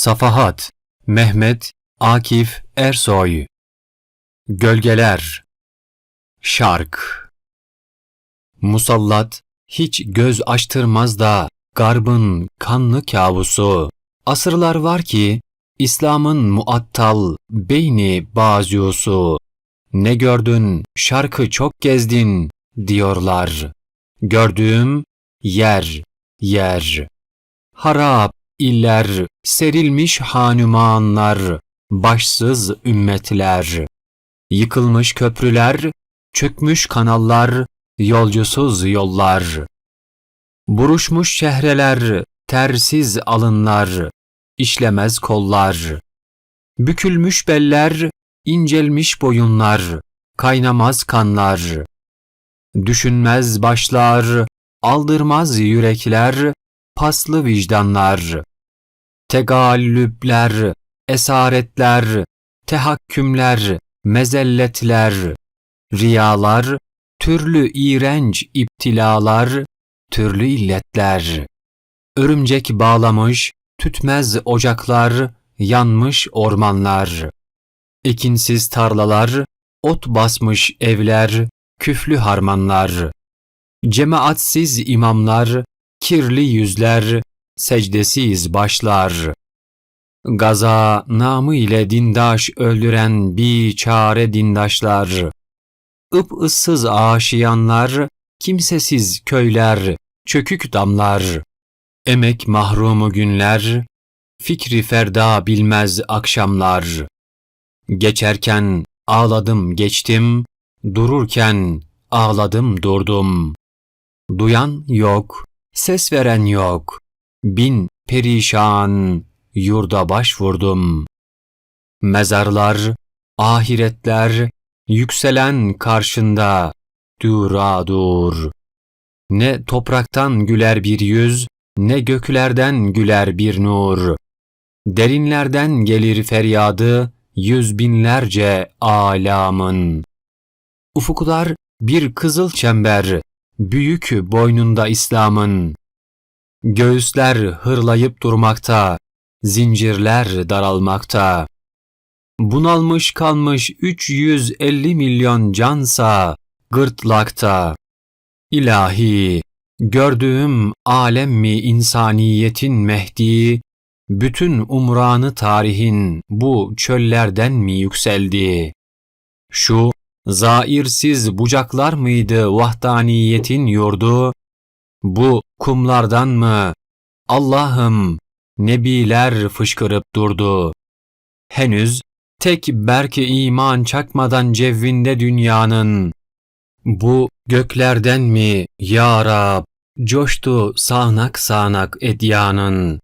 Safahat Mehmet Akif Ersoy Gölgeler Şark Musallat hiç göz açtırmaz da garbın kanlı kabusu. Asırlar var ki İslam'ın muattal beyni bazusu. Ne gördün şarkı çok gezdin diyorlar. Gördüğüm yer yer. Harap iller, serilmiş hanumanlar, başsız ümmetler. Yıkılmış köprüler, çökmüş kanallar, yolcusuz yollar. Buruşmuş şehreler, tersiz alınlar, işlemez kollar. Bükülmüş beller, incelmiş boyunlar, kaynamaz kanlar. Düşünmez başlar, aldırmaz yürekler, paslı vicdanlar. Tegallüpler, esaretler, tehakkümler, mezelletler, riyalar, türlü iğrenç iptilalar, türlü illetler. Örümcek bağlamış, tütmez ocaklar, yanmış ormanlar. Ekinsiz tarlalar, ot basmış evler, küflü harmanlar. Cemaatsiz imamlar, kirli yüzler, secdesiz başlar. Gaza namı ile dindaş öldüren bir çare dindaşlar. Ip ıssız aşiyanlar, kimsesiz köyler, çökük damlar. Emek mahrumu günler, fikri ferda bilmez akşamlar. Geçerken ağladım geçtim, dururken ağladım durdum. Duyan yok, ses veren yok. Bin perişan yurda başvurdum. Mezarlar, ahiretler, yükselen karşında düradur. Ne topraktan güler bir yüz, ne göklerden güler bir nur. Derinlerden gelir feryadı, yüz binlerce alamın. Ufuklar bir kızıl çember, büyük boynunda İslam'ın. Göğüsler hırlayıp durmakta, zincirler daralmakta. Bunalmış kalmış 350 milyon cansa gırtlakta. İlahi, gördüğüm alem mi insaniyetin mehdi, bütün umranı tarihin bu çöllerden mi yükseldi? Şu zairsiz bucaklar mıydı vahdaniyetin yurdu? Bu kumlardan mı? Allah'ım nebiler fışkırıp durdu. Henüz tek belki iman çakmadan cevvinde dünyanın. Bu göklerden mi ya Rab coştu sağnak sağnak edyanın.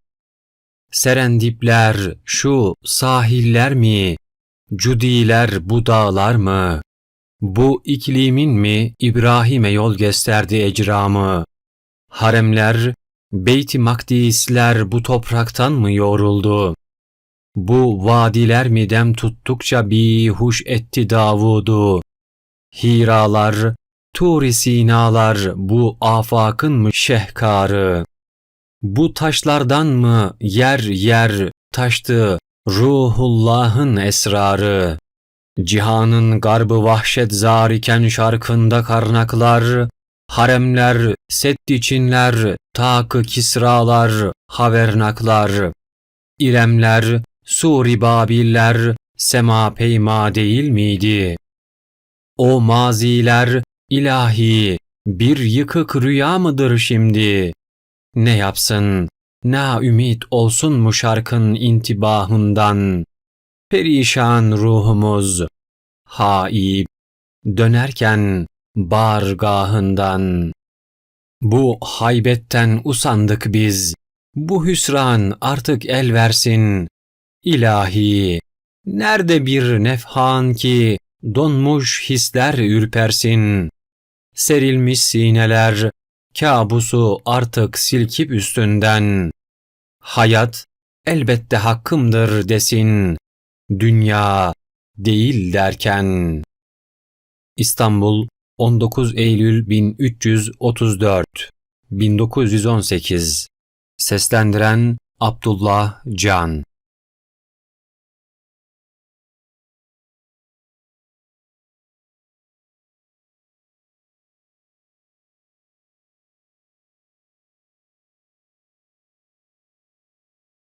Serendipler şu sahiller mi? Cudiler bu dağlar mı? Bu iklimin mi İbrahim'e yol gösterdi ecramı? Haremler, Beyt-i Makdisler bu topraktan mı yoruldu? Bu vadiler mi dem tuttukça bihuş etti Davud'u? Hiralar, Tur-i Sinalar bu afakın mı şehkarı? Bu taşlardan mı yer yer taştı ruhullahın esrarı? Cihanın garbı vahşet zar iken şarkında karnaklar, haremler, seddiçinler, takı kisralar, havernaklar, İremler, Suri Babiller, sema peyma değil miydi? O maziler, ilahi, bir yıkık rüya mıdır şimdi? Ne yapsın, na ümit olsun mu şarkın intibahından? Perişan ruhumuz, haib, dönerken bargahından. Bu haybetten usandık biz, bu hüsran artık el versin. İlahi, nerede bir nefhan ki donmuş hisler ürpersin. Serilmiş sineler, kabusu artık silkip üstünden. Hayat elbette hakkımdır desin, dünya değil derken. İstanbul 19 Eylül 1334 1918 Seslendiren Abdullah Can